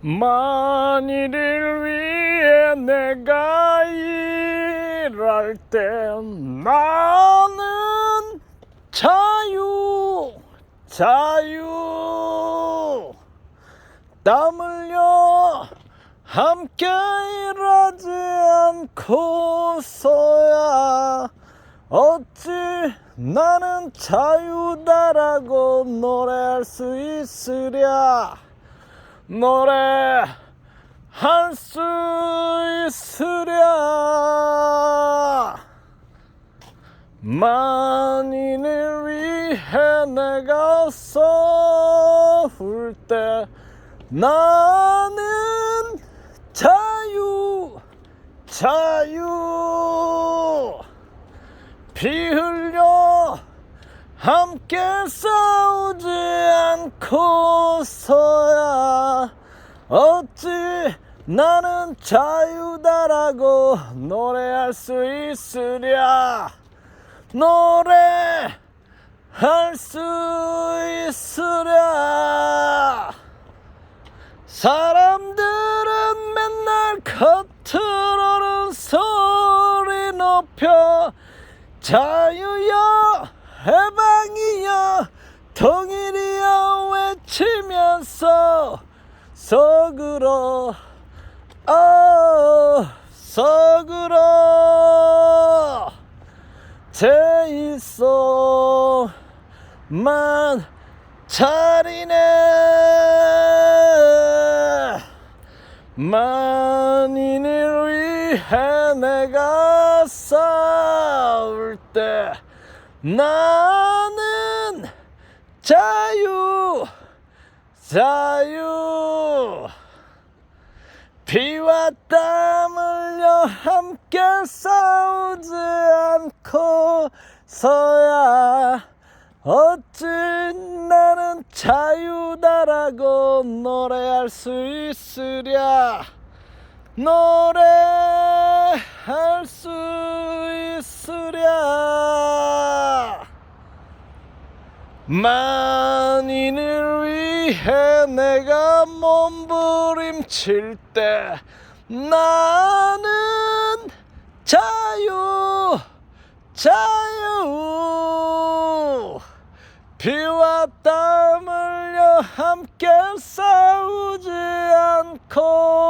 만일을 위해 내가 일할 때 나는 자유 자유. 땀 흘려 함께 일하지 않고서야 어찌 나는 자유다라고 노래할 수 있으랴 노래 할 수 있으랴. 만인을 위해 내가 서울 때 나는 자유 자유. 피 흘려 함께 싸우지 않고서야 어찌 나는 자유다라고 노래할 수 있으랴? 노래할 수 있으랴? 사람들은 맨날 겉으로는 소리 높여 자유여 해방이여 통일이여 외치면서 속으로 어 속으로 제일소만 차리네. 만인을 위해 내가 싸울 때 나는 자유 자유 피와 땀 흘려 함께 싸우지 않고서야 어찌 나는 자유다라고 노래할 수 있으랴. 노래할 수 있으랴 만인을 위해 내가 몸부림칠 때 나는 자유 자유. 피와 땀 흘려 함께 싸우지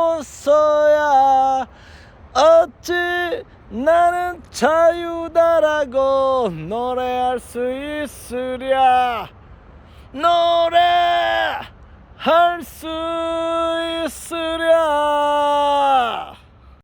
않고서야 어찌 나는 자유다라고 노래할 수 있으랴. 노래할 수 있으랴.